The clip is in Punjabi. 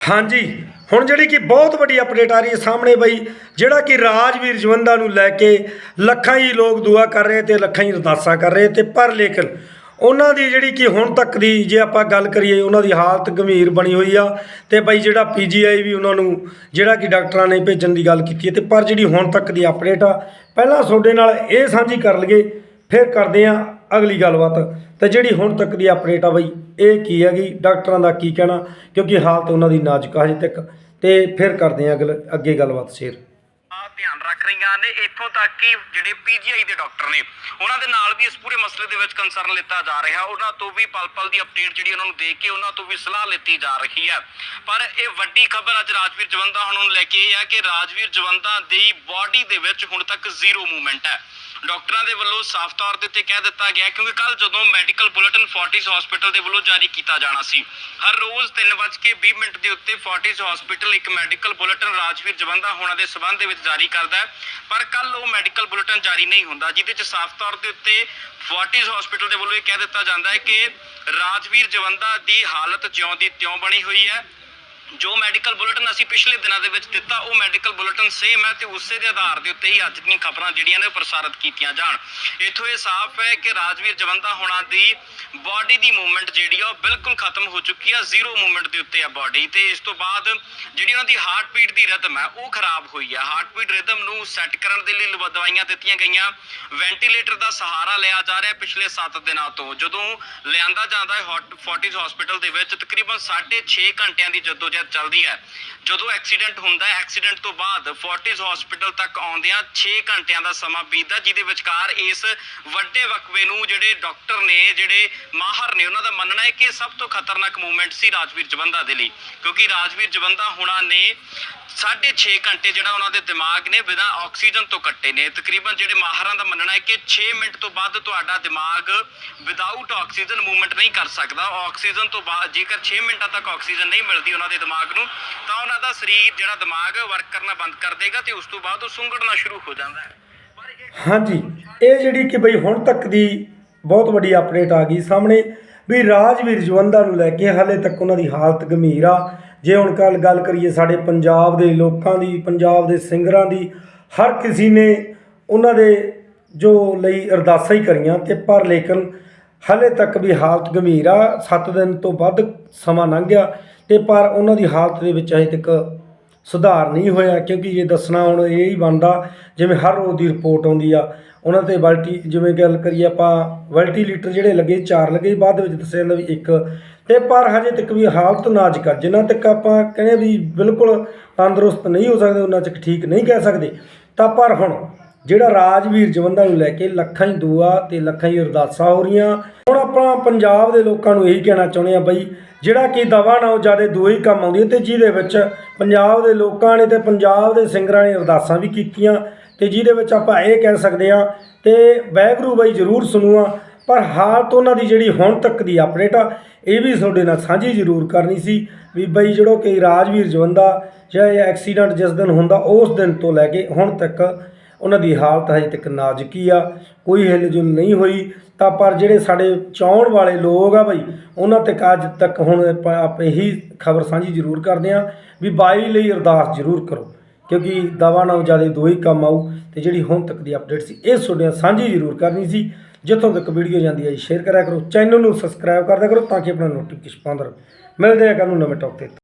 ਹਾਂਜੀ, ਹੁਣ ਜਿਹੜੀ ਕਿ ਬਹੁਤ ਵੱਡੀ ਅਪਡੇਟ ਆ ਰਹੀ ਹੈ ਸਾਹਮਣੇ ਬਈ, ਜਿਹੜਾ ਕਿ ਰਾਜਵੀਰ ਜਵੰਦਾ ਨੂੰ ਲੈ ਕੇ ਲੱਖਾਂ ਹੀ ਲੋਕ ਦੁਆ ਕਰ ਰਹੇ ਤੇ ਲੱਖਾਂ ਹੀ ਅਰਦਾਸਾਂ ਕਰ ਰਹੇ ਤੇ ਪਰ ਲੇਕਿਨ ਉਹਨਾਂ ਦੀ ਜਿਹੜੀ ਕਿ ਹੁਣ ਤੱਕ ਦੀ ਜੇ ਆਪਾਂ ਗੱਲ ਕਰੀਏ, ਉਹਨਾਂ ਦੀ ਹਾਲਤ ਗੰਭੀਰ ਬਣੀ ਹੋਈ ਆ ਤੇ ਬਈ ਜਿਹੜਾ ਪੀਜੀਆਈ ਵੀ ਉਹਨਾਂ ਨੂੰ ਜਿਹੜਾ ਕਿ ਡਾਕਟਰਾਂ ਨੇ ਭੇਜਣ ਦੀ ਗੱਲ ਕੀਤੀ ਹੈ ਤੇ ਪਰ ਜਿਹੜੀ ਹੁਣ ਤੱਕ ਦੀ ਅਪਡੇਟ ਆ, ਪਹਿਲਾਂ ਤੁਹਾਡੇ ਨਾਲ ਇਹ ਸਾਂਝੀ ਕਰ ਲਈਏ ਫਿਰ ਕਰਦੇ ਆ ਅਗਲੀ ਗੱਲਬਾਤ। ਤੇ ਜਿਹੜੀ ਹੁਣ ਤੱਕ ਦੀ ਅਪਡੇਟ ਆ ਬਈ, ਇਹ ਕੀ ਹੈਗੀ? ਡਾਕਟਰਾਂ ਦਾ ਕੀ ਕਹਿਣਾ? ਕਿਉਂਕਿ ਹਾਲਤ ਉਹਨਾਂ ਦੀ ਨਾਜ਼ੁਕ ਆ ਹਜੇ ਤੱਕ। ਤੇ ਫਿਰ ਕਰਦੇ ਆ ਅਗਲ, ਅੱਗੇ ਗੱਲਬਾਤ ਸ਼ੇਅਰ। ਆ ਧਿਆਨ ਰੱਖ ਰਹੀਆਂ ਨੇ, ਇੱਥੋਂ ਤੱਕ ਕਿ ਜਿਹੜੇ ਪੀਜੀਆਈ ਦੇ ਡਾਕਟਰ ਨੇ, ਉਹਨਾਂ ਦੇ ਨਾਲ ਵੀ ਇਸ ਪੂਰੇ ਮਸਲੇ ਦੇ ਵਿੱਚ ਕੰਸਰਨ ਲਿੱਤਾ ਜਾ ਰਿਹਾ। ਉਹਨਾਂ ਤੋਂ ਵੀ ਪਲ-ਪਲ ਦੀ ਅਪਡੇਟ ਜਿਹੜੀ ਉਹਨਾਂ ਨੂੰ ਦੇ ਕੇ ਉਹਨਾਂ ਤੋਂ ਵੀ ਸਲਾਹ ਲਿੱਤੀ ਜਾ ਰਹੀ ਹੈ। ਪਰ ਇਹ ਵੱਡੀ ਖਬਰ ਅੱਜ ਰਾਜਵੀਰ ਜਵੰਦਾ ਹੁਣ ਨੂੰ ਲੈ ਕੇ ਇਹ ਹੈ ਕਿ ਰਾਜਵੀਰ ਜਵੰਦਾ ਦੀ ਬਾਡੀ ਦੇ ਵਿੱਚ ਹੁਣ ਤੱਕ ਜ਼ੀਰੋ ਮੂਵਮੈਂਟ ਹੈ। ਡਾਕਟਰਾਂ ਦੇ ਵੱਲੋਂ ਸਾਫ਼ ਤੌਰ ਦੇ ਉੱਤੇ ਕਹਿ ਦਿੱਤਾ ਗਿਆ ਕਿਉਂਕਿ ਕੱਲ ਜਦੋਂ ਮੈਡੀਕਲ ਬੁਲੇਟਿਨ ਫੋਰਟਿਸ ਹਸਪੀਟਲ ਦੇ ਵੱਲੋਂ ਜਾਰੀ ਕੀਤਾ ਜਾਣਾ ਸੀ। ਹਰ ਰੋਜ਼ 3:20 ਮਿੰਟ ਦੇ ਉੱਤੇ ਫੋਰਟਿਸ ਹਸਪੀਟਲ ਇੱਕ ਮੈਡੀਕਲ ਬੁਲੇਟਿਨ ਰਾਜਵੀਰ ਜਵੰਦਾ ਹੋਣਾ ਦੇ ਸਬੰਧ ਦੇ ਵਿੱਚ ਜਾਰੀ ਕਰਦਾ ਹੈ, ਪਰ ਕੱਲ ਉਹ ਮੈਡੀਕਲ ਬੁਲੇਟਿਨ ਜਾਰੀ ਨਹੀਂ ਹੁੰਦਾ, ਜਿਹਦੇ ਵਿੱਚ ਸਾਫ਼ ਤੌਰ ਦੇ ਉੱਤੇ ਫੋਰਟਿਸ ਹਸਪੀਟਲ ਦੇ ਵੱਲੋਂ ਇਹ ਕਹਿ ਦਿੱਤਾ ਜਾਂਦਾ ਹੈ ਕਿ ਰਾਜਵੀਰ ਜਵੰਦਾ ਦੀ ਹਾਲਤ ਜਿਉਂ ਦੀ ਤਿਉਂ ਬਣੀ ਹੋਈ ਹੈ। ਜੋ ਮੈਡੀਕਲ ਬੁਲੇਟਿਨ ਅਸੀਂ ਪਿਛਲੇ ਦਿਨਾਂ ਦੇ ਵਿੱਚ ਦਿੱਤਾ, ਉਹ ਮੈਡੀਕਲ ਬੁਲੇਟਿਨ ਸੇਮ ਹੈ ਤੇ ਉਸੇ ਦੇ ਆਧਾਰ ਦੇ ਉੱਤੇ ਹੀ ਅੱਜ ਦੀਆਂ ਖਬਰਾਂ ਜਿਹੜੀਆਂ ਨੇ ਪ੍ਰਸਾਰਿਤ ਕੀਤੀਆਂ ਜਾਣ। ਇਥੋਂ ਇਹ ਸਾਫ਼ ਹੈ ਕਿ ਰਾਜਵੀਰ ਜਵੰਦਾ ਹੋਣਾ ਦੀ ਬਾਡੀ ਦੀ ਮੂਵਮੈਂਟ ਜਿਹੜੀ ਆ, ਉਹ ਬਿਲਕੁਲ ਖਤਮ ਹੋ ਚੁੱਕੀ ਆ ਜ਼ੀਰੋ ਮੂਵਮੈਂਟ ਦੇ ਉੱਤੇ ਆ ਬਾਡੀ ਤੇ। ਇਸ ਤੋਂ ਬਾਅਦ ਜਿਹੜੀ ਉਹਨਾਂ ਦੀ ਹਾਰਟ ਬੀਟ ਦੀ ਰਿਦਮ ਹੈ, ਉਹ ਖਰਾਬ ਹੋਈ ਆ। ਹਾਰਟ ਬੀਟ ਰਿਦਮ ਨੂੰ ਸੈੱਟ ਕਰਨ ਦੇ ਲਈ ਲਵ- ਦਵਾਈਆਂ ਦਿੱਤੀਆਂ ਗਈਆਂ। ਵੈਂਟੀਲੇਟਰ ਦਾ ਸਹਾਰਾ ਲਿਆ ਜਾ ਰਿਹਾ ਪਿਛਲੇ 7 ਦਿਨਾਂ ਤੋਂ। ਜਦੋਂ ਲਿਆਂਦਾ ਜਾਂਦਾ ਹੈ ਹੌਟ- ਫੋਰਟਿਸ ਹਸਪੀਟਲ ਦੇ ਵਿੱਚ ਤਕਰੀਬਨ 6.5 ਘੰਟਿਆਂ ਦੀ ਜਦੋਂ ਜਦੋਜਹਿਦ ਚੱਲਦੀ ਹੈ। ਜਦੋਂ ਐਕਸੀਡੈਂਟ ਹੁੰਦਾ ਹੈ ਐਕਸੀਡੈਂਟ ਤੋਂ ਬਾਅਦ ਫੋਰਟਿਸ ਹਸਪੀਟਲ ਤੱਕ ਆਉਂਦਿਆਂ 6 ਘੰਟਿਆਂ ਦਾ ਸਮਾਂ ਬੀਤਦਾ, ਜਿਹਦੇ ਵਿਚਕਾਰ ਇਸ ਵੱਡੇ ਵਕਵੇ ਨੂੰ ਜਿਹੜੇ ਡਾਕਟਰ ਨੇ, ਜਿਹੜੇ ਮਾਹਰ ਨੇ, ਉਹਨਾਂ ਦਾ ਮੰਨਣਾ ਹੈ ਕਿ ਇਹ ਸਭ ਤੋਂ ਖਤਰਨਾਕ ਮੂਵਮੈਂਟ ਸੀ ਰਾਜਵੀਰ ਜਵੰਦਾ ਦੇ ਲਈ। ਕਿਉਂਕਿ ਰਾਜਵੀਰ ਜਵੰਦਾ ਹੁਣਾਂ ਨੇ 6.5 ਘੰਟੇ ਜਿਹੜਾ ਉਹਨਾਂ ਦੇ ਦਿਮਾਗ ਨੇ ਬਿਨਾਂ ਆਕਸੀਜਨ ਤੋਂ ਕੱਟੇ ਨੇ। ਤਕਰੀਬਨ ਜਿਹੜੇ ਮਾਹਰਾਂ ਦਾ ਮੰਨਣਾ ਹੈ ਕਿ 6 ਮਿੰਟ ਤੋਂ ਬਾਅਦ ਤੁਹਾਡਾ ਦਿਮਾਗ ਵਿਦਆਊਟ ਆਕਸੀਜਨ ਮੂਵਮੈਂਟ ਨਹੀਂ ਕਰ ਸਕਦਾ। ਆਕਸੀਜਨ ਤੋਂ ਬਾਅਦ ਜੇਕਰ 6 ਮਿੰਟਾਂ ਤੱਕ ਆਕਸੀਜਨ ਨਹੀਂ ਮਿਲਦੀ ਉਹਨਾਂ ਦੇ ਦਿਮਾਗ ਨੂੰ, ਤਾਂ ਉਹਨਾਂ ਦਾ ਸਰੀਰ ਜਿਹੜਾ ਦਿਮਾਗ ਵਰਕ ਕਰਨਾ ਬੰਦ ਕਰ ਦੇਗਾ ਤੇ ਉਸ ਤੋਂ ਬਾਅਦ ਉਹ ਸੁੰਗੜਨਾ ਸ਼ੁਰੂ ਹੋ ਜਾਂਦਾ ਹੈ। ਹਾਂਜੀ, ਇਹ ਜਿਹੜੀ ਕਿ ਬਈ ਹੁਣ ਤੱਕ ਦੀ ਬਹੁਤ ਵੱਡੀ ਅਪਡੇਟ ਆ ਗਈ ਸਾਹਮਣੇ, ਵੀ ਰਾਜਵੀਰ ਜਵੰਦਾ ਨੂੰ ਲੈ ਕੇ ਹਾਲੇ ਤੱਕ ਉਹਨਾਂ ਦੀ ਹਾਲਤ ਗੰਭੀਰ ਆ। ਜੇ ਹੁਣ ਕੱਲ ਗੱਲ ਕਰੀਏ ਸਾਡੇ ਪੰਜਾਬ ਦੇ ਲੋਕਾਂ ਦੀ, ਪੰਜਾਬ ਦੇ ਸਿੰਗਰਾਂ ਦੀ, ਹਰ ਕਿਸੇ ਨੇ ਉਹਨਾਂ ਦੇ ਜੋ ਲਈ ਅਰਦਾਸਾਂ ਹੀ ਕਰੀਆਂ ਤੇ ਪਰ ਲੇਕਿਨ ਹਾਲੇ ਤੱਕ ਵੀ ਹਾਲਤ ਗੰਭੀਰ ਆ। 7 ਦਿਨ ਤੋਂ ਵੱਧ ਸਮਾਂ ਲੰਘ ਗਿਆ ਤੇ ਪਰ ਉਹਨਾਂ ਦੀ ਹਾਲਤ ਦੇ ਵਿੱਚ ਅਜੇ ਤੱਕ ਸੁਧਾਰ ਨਹੀਂ ਹੋਇਆ ਕਿਉਂਕਿ ਇਹ ਦੱਸਣਾ ਹੁਣ ਇਹ ਹੀ ਬਣਦਾ, ਜਿਵੇਂ ਹਰ ਰੋਜ਼ ਦੀ ਰਿਪੋਰਟ ਆਉਂਦੀ ਆ, ਉਹਨਾਂ ਤੇ ਵਲਟੀ, ਜਿਵੇਂ ਗੱਲ ਕਰੀਏ ਆਪਾਂ ਵੈਂਟੀਲੇਟਰ ਜਿਹੜੇ ਲੱਗੇ, ਚਾਰ ਲੱਗੇ, ਬਾਅਦ ਵਿੱਚ ਦੱਸਿਆ ਜਾਂਦਾ ਵੀ ਇੱਕ। ਤੇ ਪਰ ਹਜੇ ਤੱਕ ਵੀ ਹਾਲਤ ਨਾਜ਼ੁਕ ਆ। ਜਿੰਨਾ ਤੱਕ ਆਪਾਂ ਕਹਿੰਦੇ ਵੀ ਬਿਲਕੁਲ ਤੰਦਰੁਸਤ ਨਹੀਂ ਹੋ ਸਕਦੇ, ਉਹਨਾਂ ਤੱਕ ਠੀਕ ਨਹੀਂ ਕਹਿ ਸਕਦੇ। ਤਾਂ ਪਰ ਹੁਣ ਜਿਹੜਾ ਰਾਜਵੀਰ ਜਵੰਦਾ ਨੂੰ ਲੈ ਕੇ ਲੱਖਾਂ ਹੀ ਦੁਆ ਤੇ ਲੱਖਾਂ ਹੀ ਅਰਦਾਸਾਂ ਹੋ ਰਹੀਆਂ। ਹੁਣ ਆਪਾਂ ਪੰਜਾਬ ਦੇ ਲੋਕਾਂ ਨੂੰ ਇਹੀ ਕਹਿਣਾ ਚਾਹੁੰਦੇ ਆ ਬਈ, ਜਿਹੜਾ ਕਿ ਦਵਾ ਨਾਲੋਂ ਜ਼ਿਆਦਾ ਦੋ ਹੀ ਕੰਮ ਆਉਂਦੀ ਹੈ ਤੇ ਜਿਹਦੇ ਵਿੱਚ ਪੰਜਾਬ ਦੇ ਲੋਕਾਂ ਨੇ ਤੇ ਪੰਜਾਬ ਦੇ ਸਿੰਗਰਾਂ ਨੇ ਅਰਦਾਸਾਂ ਵੀ ਕੀਤੀਆਂ ਤੇ ਜਿਹਦੇ ਵਿੱਚ ਆਪਾਂ ਇਹ ਕਹਿ ਸਕਦੇ ਆ ਤੇ ਵਾਹਿਗੁਰੂ ਬਾਈ ਜ਼ਰੂਰ ਸੁਣੂਆ, ਪਰ ਹਾਲਤ ਉਹਨਾਂ ਦੀ ਜਿਹੜੀ ਹੁਣ ਤੱਕ ਦੀ ਅਪਡੇਟ ਆ, ਇਹ ਵੀ ਤੁਹਾਡੇ ਨਾਲ ਸਾਂਝੀ ਜ਼ਰੂਰ ਕਰਨੀ ਸੀ ਵੀ ਬਈ ਜਿਹੜੋ ਕਿ ਰਾਜਵੀਰ ਜਵੰਦਾ ਜਿਹੜਾ ਇਹ ਐਕਸੀਡੈਂਟ ਜਿਸ ਦਿਨ ਹੁੰਦਾ ਉਸ ਦਿਨ ਤੋਂ ਲੈ ਕੇ ਹੁਣ ਤੱਕ ਉਹਨਾਂ ਦੀ ਹਾਲਤ ਹਜੇ ਤੱਕ ਨਾਜ਼ੁਕ ਹੀ ਆ, ਕੋਈ ਹਿਲਜੁਲ ਨਹੀਂ ਹੋਈ। ਤਾਂ ਪਰ ਜਿਹੜੇ ਸਾਡੇ ਚਾਹਣ ਵਾਲੇ ਲੋਕ ਆ ਬਈ, ਉਹਨਾਂ ਤੱਕ ਅੱਜ ਤੱਕ ਹੁਣ ਆਪਾਂ ਆਪ ਇਹੀ ਖਬਰ ਸਾਂਝੀ ਜ਼ਰੂਰ ਕਰਦੇ ਆ ਵੀ ਬਾਈ ਲਈ ਅਰਦਾਸ ਜ਼ਰੂਰ ਕਰੋ, ਕਿਉਂਕਿ ਦਵਾ ਨਾਲ ਜ਼ਿਆਦਾ ਦੋ ਹੀ ਕੰਮ ਆਊ ਤੇ ਜਿਹੜੀ ਹੁਣ ਤੱਕ ਦੀ ਅਪਡੇਟ ਸੀ, ਇਹ ਤੁਹਾਡੇ ਸਾਂਝੀ ਜ਼ਰੂਰ ਕਰਨੀ ਸੀ। ਜਿੱਥੋਂ ਤੱਕ ਵੀਡੀਓ ਜਾਂਦੀ ਹੈ ਸ਼ੇਅਰ ਕਰਿਆ ਕਰੋ ਚੈਨਲ ਨੂੰ ਸਬਸਕ੍ਰਾਈਬ ਕਰਦਿਆ ਕਰੋ ਤਾਂ ਕਿ ਆਪਣਾ ਨੋਟੀਫਿਕੇਸ਼ਨ ਪਾਉਂਦਾ ਰਹੇ। ਮਿਲਦੇ ਆ ਕੱਲ੍ਹ ਨੂੰ ਨਵੇਂ ਟੌਪ ਤੇ।